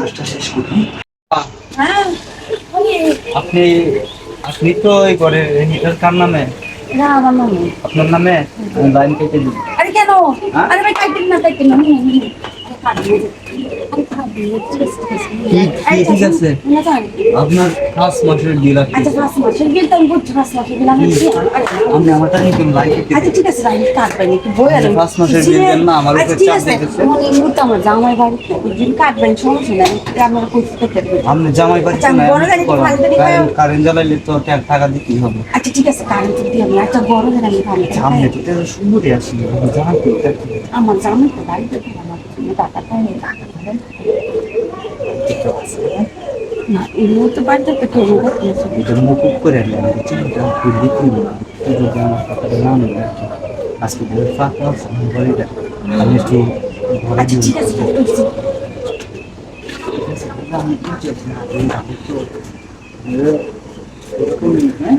কাজটা শেষ করি। হ্যাঁ আপনি আপনি তো এই ঘরের মিটার কার নামে? না আমার মনে আপনার নামে? আমি লাইন কেটে দিই। আরে কেন? হ্যাঁ? আরে ভাই কাটবেন না কাটবেন না ঠিক আছে। আপনার পাঁচ মাসের বিল আছে আচ্ছা পাঁচ মাসের বিল তো আমি বুঝছি পাঁচ মাসের বিল আমি আমার টাকা কেন লাইন কেটে আচ্ছা ঠিক আছে ভাই কাটবেন একটু বই আর পাঁচ মাসের বিল দেন না, আমার উপরে চাপ দিতেছে। আমার মুহূর্তে আমার জামাই বাড়ি ওই কাটবেন সমস্যা নাই আমার কইতে করতে আপনি জামাই বাড়িতে বড় গাড়ি করেন। ভাঙতে দিই কারেন্ট- কারেন্ট জ্বালাইলে তো ট্যাগ টাকা দিতেই হবে? আচ্ছা ঠিক আছে কারেন্ট দিয়ে আমি একটা বড় গাড়ি আমি ভাঙতে সামনে তো তেরো সুন্দরই আছে আমার জামাই তো বাড়িতে থাকে, আমার জন্য টাকা পাই টাকা পাই। না এই মুহূর্তে বাড়িতে তো কেউ এটা মুকুব করে নেন বুঝছেন এটা খুললি খুলবো যদি আমার কথাটা না নেবে আজকে ধরে ফাঁকা আছে আমি বলি আমি একটু ঘরে ঠিক আছে আমি কি চাইছি আমি তো, হ্যাঁ?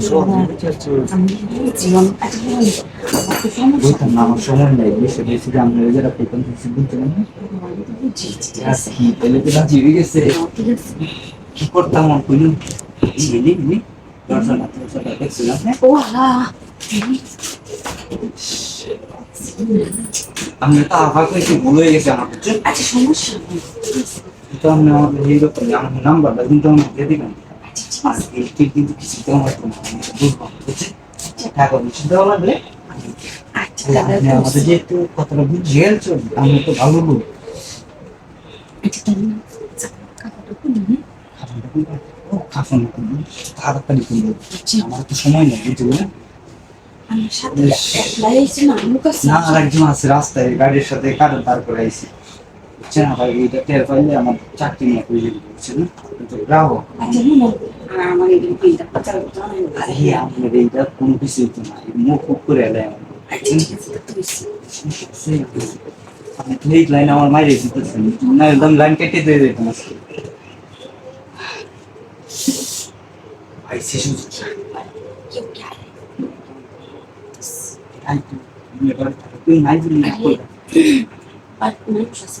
সব কিছু চাচ্ছি। আমি জীবন আচ্ছা বুঝতাম না, আমার সময় নেই বেশি বেশি যে আমরা যারা পেতাম কিছু না? আমি তো বুঝছি। কি পেলে না জিরে গেছে। ঠিক আছে। কি করতাম আর কইলুম ঝিলি নি দর্শন দর্শন দেখছিলাম হ্যাঁ ও আল্লাহ। আমি তো আবার কইছি ভুল হয়ে গেছে আমার আচ্ছা সমস্যা। তো আপনি আমাকে এই রকম আমার নাম্বারটা কিন্তু আমাকে দিয়ে দিবেন। আচ্ছা ঠিক আর আছে। কিন্তু কিছু তো আমার কোনো বুঝব বুঝছেন? টাকা বেশি দেওয়া লাগলে আচ্ছা আমাদের কথাটা বুঝিয়ে চলবে তো ভালো লোক হ্যাঁ? তাড়াতাড়ি করব আমার তো সময় নেই এসে না, একজন আছে রাস্তায় গাড়ির সাথে কারণ তার করে আইসি বুঝছেন আবার এইটা টের পাইলে আমার চাকরি নিয়ে বুঝছেন না? গ্রাহক। আমার এই বিলটা পাচার করতে হবে। আরে আপনার এইটা কোনো কিছু হতো না মুখ মুখ করে এলে আমার ঠিক আছে, তো তুই আপনি তো এই লাইন আমার মাইরে দিতেছেন না একদম লাইন কেটে দিয়ে দিতেন আজকে ভাই কে আয়? আই তুই এবার তুই নাই বলি না আর মানুষ আছে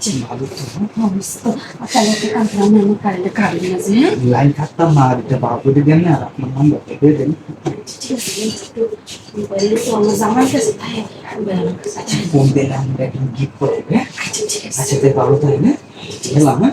লাইন কাটতাম করে দেন না আপনার নাম্বারটা দিয়ে দেন আচ্ছা, আমার আমার। ফোন দিলে আমি একদম গিফট করব হ্যাঁ আচ্ছা, আচ্ছা তাই তাই না হ্যাঁ